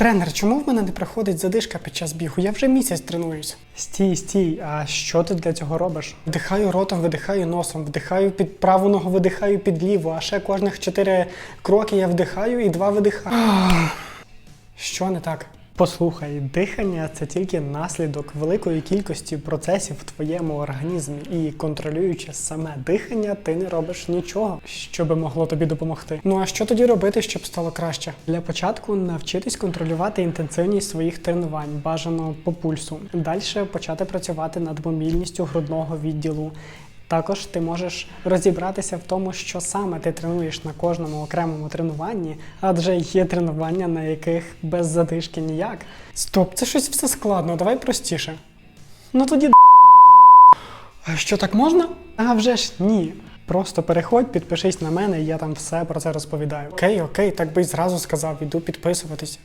Тренер, чому в мене не проходить задишка під час бігу? Я вже місяць тренуюсь. Стій, стій, а що ти для цього робиш? Вдихаю ротом, видихаю носом, вдихаю під праву ногу, видихаю під ліву, а ще кожних чотири кроки я вдихаю і два видихаю. Ах, Що не так? Послухай, дихання це тільки наслідок великої кількості процесів в твоєму організмі, і контролюючи саме дихання, ти не робиш нічого, що би могло тобі допомогти. Ну а що тоді робити, щоб стало краще? Для початку навчитись контролювати інтенсивність своїх тренувань, бажано по пульсу. Далі почати працювати над мобільністю грудного відділу. Також ти можеш розібратися в тому, що саме ти тренуєш на кожному окремому тренуванні, адже є тренування, на яких без задишки ніяк. Стоп, це щось все складно, давай простіше. Ну тоді. А що так можна? А вже ж ні. Просто переходь, підпишись на мене, і я там все про це розповідаю. Окей, окей, так би й зразу сказав, іду підписуватись.